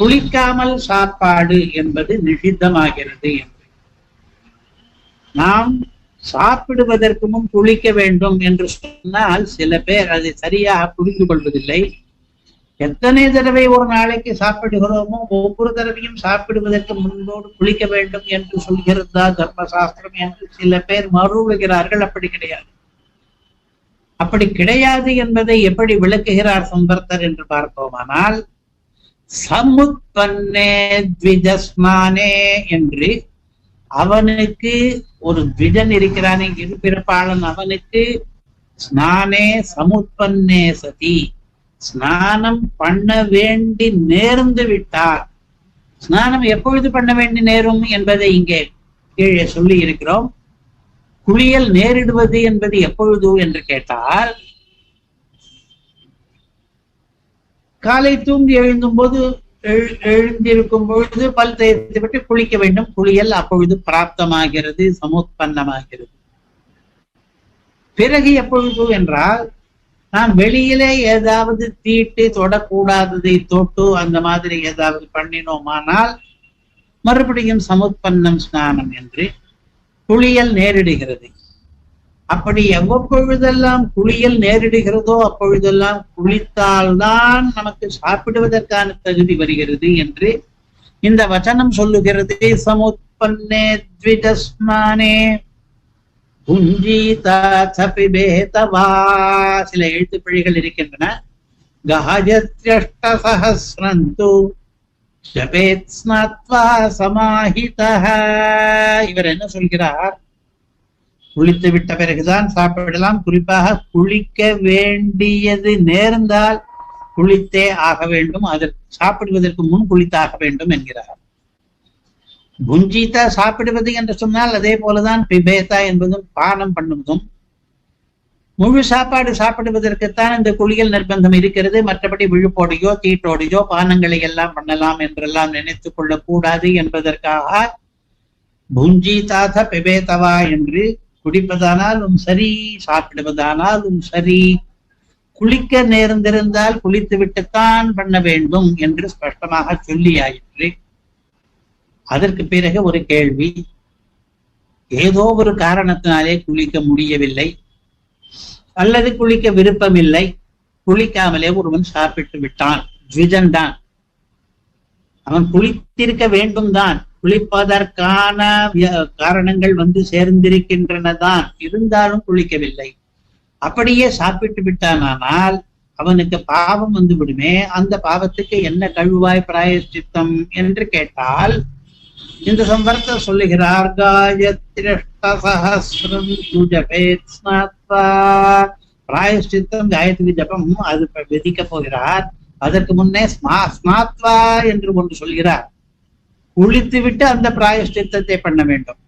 குளிக்காமல் சாப்பாடு என்பது நிஷித்தமாகிறது என்று. நாம் சாப்பிடுவதற்கு முன் குளிக்க வேண்டும் என்று சொன்னால் சில பேர் அதை சரியாக புரிந்து கொள்வதில்லை. எத்தனை தடவை ஒரு நாளைக்கு சாப்பிடுகிறோமோ ஒவ்வொரு தடவையும் சாப்பிடுவதற்கு முன்போடு குளிக்க வேண்டும் என்று சொல்கிறதா தர்மசாஸ்திரம் என்று சில பேர் மறுவுகிறார்கள் அப்படி கிடையாது. அப்படி கிடையாது என்பதை எப்படி விளக்குகிறார் சுந்தர்த்தர் என்று பார்ப்போமானால் சமுத்பன்னே த்விஜஸ்மானே என்று அவனுக்கு ஒரு த்விஜன் இருக்கிறானே இருபிறப்பாளன் அவனுக்கு ஸ்நானே சமுத்பன்னே சதி. ஸ்நானம் பண்ண வேண்டி நேர்ந்து விட்டார். ஸ்நானம் எப்பொழுது பண்ண வேண்டி நேரும் என்பதை இங்கே கீழே சொல்லி இருக்கிறோம் குளியல் நேரிடுவது என்பது எப்பொழுது என்று கேட்டால் காலை தூங்கி எழுந்தும் போது எழுந்திருக்கும் பொழுது பல் தேய்த்து விட்டு குளிக்க வேண்டும். குளியல் அப்பொழுது பிராப்தமாகிறது சமுத்பன்னமாகிறது. பிறகு எப்பொழுது என்றால் நாம் வெளியிலே ஏதாவது தீட்டு தொடக்கூடாததை தொட்டு அந்த மாதிரி ஏதாவது பண்ணினோமானால் மறுபடியும் சமுத்பன்னம் ஸ்நானம் என்று குளியல் நேரிடுகிறது. அப்படி எவ்வப்பொழுதெல்லாம் குளியல் நேரிடுகிறதோ அப்பொழுதெல்லாம் குளித்தால்தான் நமக்கு சாப்பிடுவதற்கான தகுதி வருகிறது என்று இந்த வச்சனம் சொல்லுகிறது. சமுத்பன்னே த்விஜஸ்மானே சபிபேதவா சில எழுத்து பிழைகள் இருக்கின்றன. கஹஜத்யஷ்ட ஜபேத் ஸ்நாத்வா சமாஹிதः இவர் என்ன சொல்கிறார்? குளித்து விட்ட பிறகுதான் சாப்பிடலாம். குறிப்பாக குளிக்க வேண்டியது நேர்ந்தால் குளித்தே ஆக வேண்டும். அதற்கு சாப்பிடுவதற்கு முன் குளித்தாக வேண்டும் என்கிறார். புஞ்சிதா சாப்பிடுவது என்று சொன்னால் அதே போலதான் பிபேதா என்பதும் பானம் பண்ணுவதும். முழு சாப்பாடு சாப்பிடுவதற்குத்தான் இந்த குளியல் நிர்பந்தம் இருக்கிறது. மற்றபடி விழுப்போடையோ தீட்டோடையோ பானங்களை எல்லாம் பண்ணலாம் என்றெல்லாம் நினைத்துக் கொள்ளக்கூடாது என்பதற்காக புஞ்சிதாத பிபேதவா என்று குடிப்பதானாலும் சரி சாப்பிடுவதானாலும் சரி குளிக்க நேர்ந்திருந்தால் குளித்து விட்டுத்தான் பண்ண வேண்டும் என்று ஸ்பஷ்டமாக சொல்லியாயிற்று. அதற்கு பிறகு ஒரு கேள்வி ஏதோ ஒரு காரணத்தினாலே குளிக்க முடியவில்லை அல்லது குளிக்க விருப்பமில்லை குளிக்காமலே ஒருவன் சாப்பிட்டு விட்டான் ஜிஜன் தான் அவன் குளித்திருக்க வேண்டும் தான் குளிப்பதற்கான காரணங்கள் வந்து சேர்ந்திருக்கின்றனதான். இருந்தாலும் குளிக்கவில்லை. அப்படியே சாப்பிட்டு விட்டானால் அவனுக்கு பாவம் வந்து விடுமே. அந்த பாவத்துக்கு என்ன கழுவாய் பிராயஷ்டித்தம் என்று கேட்டால் இந்த சம்பர்த்தர் சொல்லுகிறார் காயத்ரிஷ்ட பிராயஷ்டித்தம் காயத்ரி ஜபம் அது விதிக்க போகிறார். அதற்கு முன்னே ஸ்மா ஸ்நாத்வா என்று ஒன்று சொல்கிறார். குளித்து விட்டு அந்த பிராயஷ்டித்தத்தை பண்ண வேண்டும்.